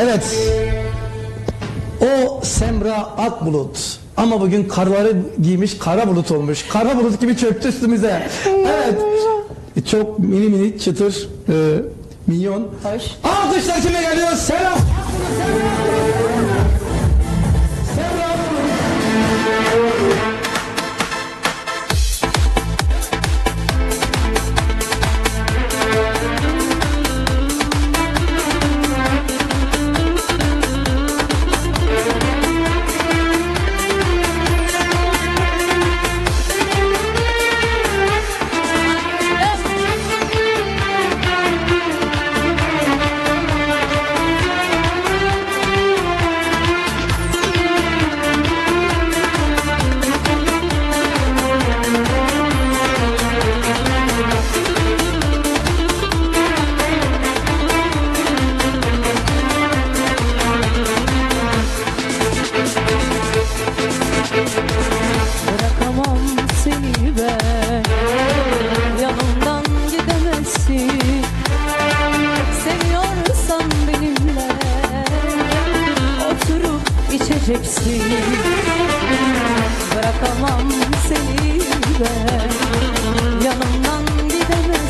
Evet. O Semra Akbulut. Ama bugün karları giymiş kara bulut olmuş. Kara bulut gibi çöktü üstümüze. Evet. Çok mini mini çıtır e, minyon. Hoş. Alkışlar kime geliyor? Selam. Bırakamam seni ben. Yanımdan gidemezsin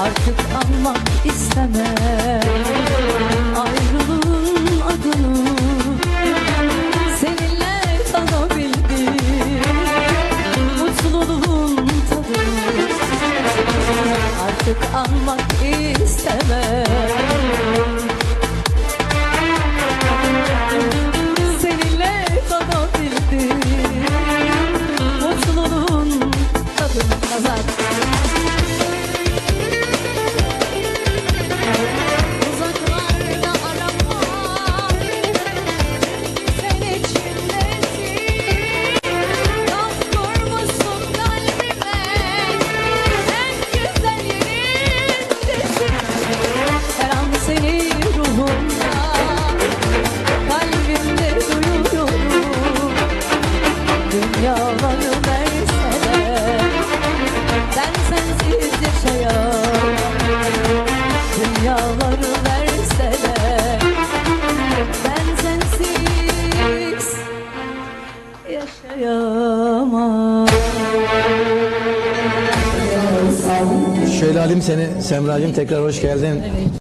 Artık anmak istemem. Ayrılığın adını Seninle tadabildim Mutluluğun tadını Artık anmak istemem Dünyaları verseler Ben sensiz yaşayamam. Dünyaları verseler Ben sensiz yaşayamam. Şöyle alayım seni Semra'cığım tekrar hoş geldin.